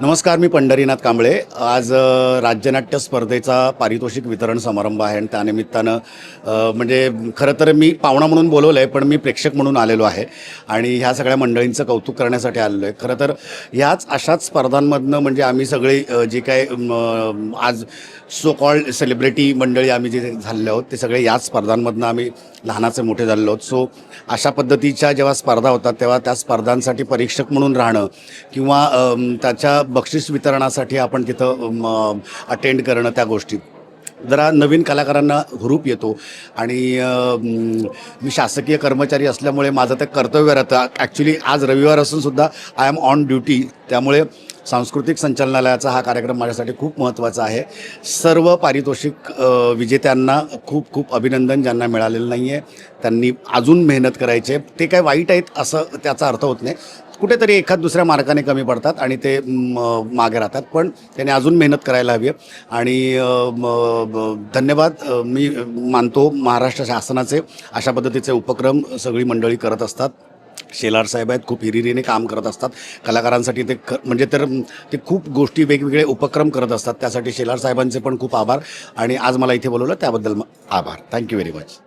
नमस्कार मी पंढरीनाथ कांबळे. आज राज्यनाट्य स्पर्धेचा पारितोषिक वितरण समारंभ आहे आणि त्यानिमित्तानं म्हणजे खरं तर मी पाहुणा म्हणून बोलवलं आहे पण मी प्रेक्षक म्हणून आलेलो आहे आणि ह्या सगळ्या मंडळींचं कौतुक करण्यासाठी आलेलो आहे. खरं तर ह्याच अशाच स्पर्धांमधनं म्हणजे आम्ही सगळे जी जे काय आज सो कॉल्ड सेलिब्रिटी मंडळी आम्ही जे झालेलो आहोत ते सगळे याच स्पर्धांमधनं आम्ही लहानाचे मोठे झालेलो आहोत. सो अशा पद्धतीच्या जेव्हा स्पर्धा होतात तेव्हा त्या स्पर्धांसाठी परीक्षक म्हणून राहणं किंवा त्याच्या बक्षीस वितरणासाठी आपण तिथं अटेंड करणं त्या गोष्टी. जरा नवीन कलाकारांना हुरूप येतो. आणि मी शासकीय कर्मचारी असल्यामुळे माझं ते कर्तव्य राहतं. ॲक्च्युली आज रविवार असून सुद्धा आय एम ऑन ड्युटी त्यामुळे सांस्कृतिक संचालनालयाचा हा कार्यक्रम माझ्यासाठी खूप महत्त्वाचा आहे. सर्व पारितोषिक विजेत्यांना खूप खूप अभिनंदन ज्यांना मिळालेलं नाही आहे त्यांनी अजून मेहनत करायची ते काय वाईट आहेत असं त्याचा अर्थ होत नाही. कुठेतरी एखाद दुसऱ्या मार्काने कमी पडतात आणि ते म, मागे राहतात. पण त्याने अजून मेहनत करायला हवी आहे. आणि धन्यवाद. मी मानतो महाराष्ट्र शासनाचे अशा पद्धतीचे उपक्रम सगळी मंडळी करत असतात. शेलार साहेब आहेत खूप हिरिरीने काम करत असतात. कलाकारांसाठी ते क म्हणजे तर ते खूप गोष्टी वेगवेगळे उपक्रम करत असतात. त्यासाठी शेलार साहेबांचे पण खूप आभार. आणि आज मला इथे बोलवलं त्याबद्दल आभार. Thank you very much